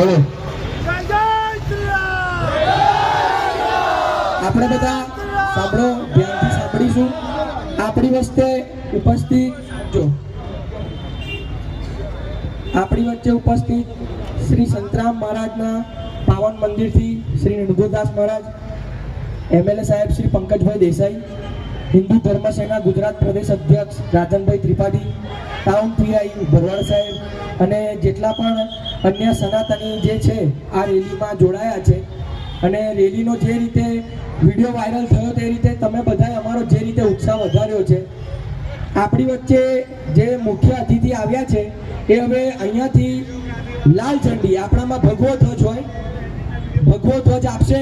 બોલો. આપણે બધા સાંભળો, ધ્યાનથી સાંભળીશું. આપણી વચ્ચે ઉપસ્થિત, જો. આપણી વચ્ચે ઉપસ્થિત શ્રી સંતરામ મહારાજના પાવન મંદિરથી શ્રી નૃગોદાસ મહારાજ, એમએલએ સાહેબ શ્રી પંકજભાઈ દેસાઈ, હિન્દુ ધર્મ સેના ગુજરાત પ્રદેશ અધ્યક્ષ રાજનભાઈ ત્રિપાઠી ટાઉન પીઆઈ ભરવાડ સાહેબ અને જેટલા પણ અન્ય સનાતની જે છે, આ રેલીમાં જોડાયા છે. અને રેલીનો જે રીતે વીડિયો વાયરલ થયો તે રીતે તમે બધાએ અમારો જે રીતે ઉત્સાહ વધાર્યો છે. આપણી વચ્ચે જે મુખ્ય અતિથિ આવ્યા છે, એ હવે અહીંયાથી લાલ ચંડી આપણામાં ભગવો ધ્વજ હોય. ભગવો ધ્વજ આપશે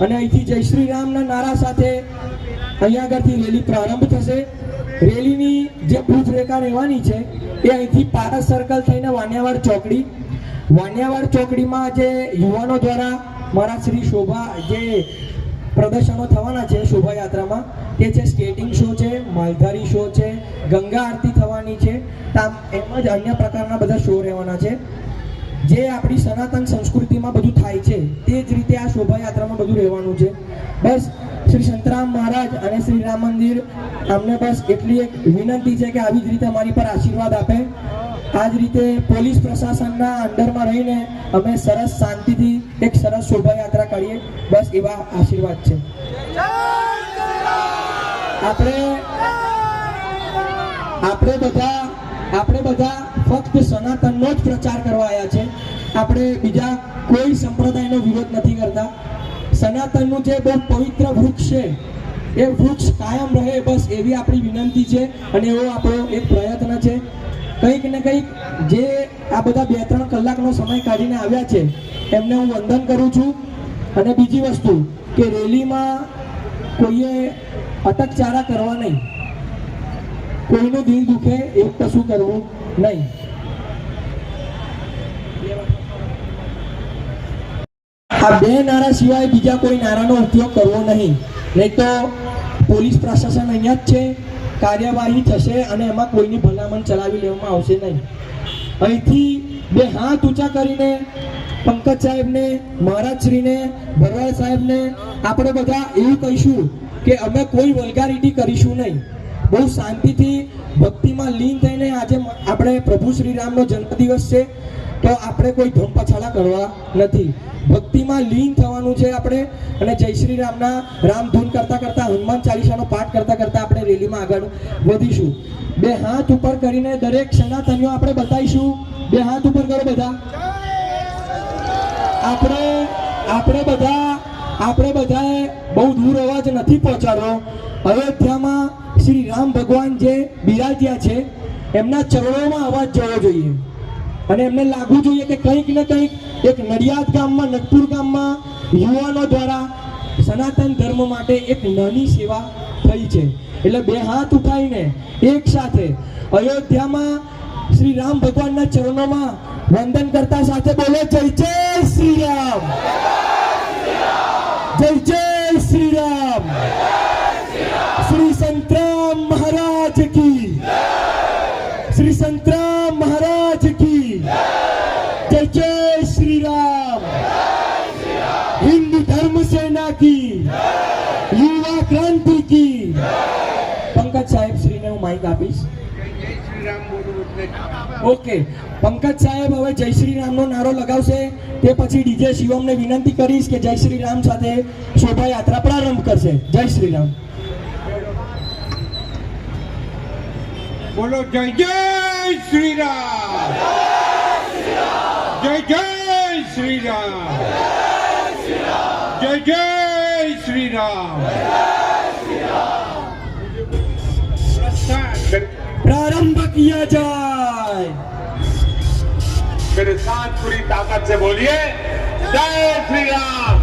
અને અહીંથી જય શ્રી રામના નારા સાથે અહીંયા આગળથી રેલી પ્રારંભ થશે. રેલીની જે રૂપરેખા રહેવાની છે, એ અહીંથી પારસ સર્કલ થઈને વાણિયાવાડ ચોકડી વાણિયાવાડ ચોકડીમાં જે યુવાનો દ્વારા મારા શ્રી શોભા જે પ્રદર્શનો થવાના છે શોભાયાત્રામાં તે છે સ્કેટિંગ શો છે, માલધારી શો છે, ગંગા આરતી થવાની છે એમ જ અન્ય પ્રકારના બધા શો રહેવાના છે. જે આપણી સનાતન સંસ્કૃતિમાં બધું થાય છે, તે જ રીતે આ શોભાયાત્રામાં બધું રહેવાનું છે. બસ શ્રી સંતરામ મહારાજ અને શ્રી રામ મંદિર અમને બસ એટલી એક વિનંતી છે કે આવી જ રીતે અમારી પર આશીર્વાદ આપે. આ જ રીતે પોલીસ પ્રશાસનના અંડરમાં રહીને અમે સરસ શાંતિથી એક સરસ શોભાયાત્રા કરીએ. બસ એવા આશીર્વાદ છે. આપણે આપણે બધા આપણે બધા ફક્ત સનાતનનો જ પ્રચાર કરવા આવ્યા છે. આપણે બીજા કોઈ સંપ્રદાયનો વિરોધ નથી કરતા. સનાતનનું જે બહુ પવિત્ર વૃક્ષ છે, એ વૃક્ષ કાયમ રહે બસ એવી આપણી વિનંતી છે અને એવો આપણો એક પ્રયત્ન છે. કંઈક ને કંઈક જે આ બધા બે ત્રણ કલાકનો સમય કાઢીને આવ્યા છે, એમને હું વંદન કરું છું. અને બીજી વસ્તુ કે રેલીમાં કોઈએ અટકચારા કરવા નહીં. કોઈનું દિલ દુખે એવું કશું કરવું નહીં. આ બે નારા સિવાય બીજા કોઈ નારાનો ઉપયોગ કરવો નહીં. નહીં તો પોલીસ પ્રશાસન અહીંયા જ છે, કાર્યવાહી થશે અને એમાં કોઈની ભલામણ ચલાવી લેવામાં આવશે નહીં. અહીંથી બે હાથ ઊંચા કરીને પંકજ સાહેબને, મહારાજશ્રીને, ભરવાડ સાહેબને આપણે બધા એવું કહીશું કે અમે કોઈ વલગારીટી કરીશું નહીં. બહુ શાંતિથી, ભક્તિમાં લીન થઈને આજે આપણે પ્રભુ શ્રી રામનો જન્મદિવસ છે. તો આપણે કોઈ ધમ પછાડા કરવા નથી. ભક્તિમાં લીન થવાનું છે આપણે. અને જય શ્રી રામના રામધૂન કરતા કરતા, હનુમાન ચાલીસાનો પાઠ કરતા કરતા આપણે રેલીમાં આગળ વધીશું. બે હાથ ઉપર કરીને દરેક સનાતનીઓ આપણે બતાવીશું. બે હાથ ઉપર કરો બધા. આપણે આપણે બધા, આપણે બધાએ બહુ દૂર અવાજ નથી પહોંચાડવો. અયોધ્યામાં શ્રી રામ ભગવાન જે બિરાજ્યા છે, એમના ચરણોમાં અવાજ જવો જોઈએ. અને એમને લાગવું જોઈએ કે કંઈક ને કંઈક એક નડિયાદ ગામમાં, નટપુર ગામમાં યુવાનો દ્વારા સનાતન ધર્મ માટે એક નાની સેવા થઈ છે. એટલે બે હાથ ઉઠાવીને એક સાથે અયોધ્યામાં શ્રી રામ ભગવાનના ચરણોમાં વંદન કરતા સાથે બોલે જય! ઓકે પંકજ સાહેબ હવે જય શ્રી રામનો નારો લગાવશે. તે પછી ડીજે શિવમને વિનંતી કરીશ કે જય શ્રી રામ સાથે શોભાયાત્રા પ્રારંભ કરશે. જય શ્રી રામ. બોલો જય જય શ્રી રામ. જય જય શ્રી રામ. જય જય શ્રી રામ. किया जाए मेरे साथ पूरी ताकत से बोलिए जय श्री राम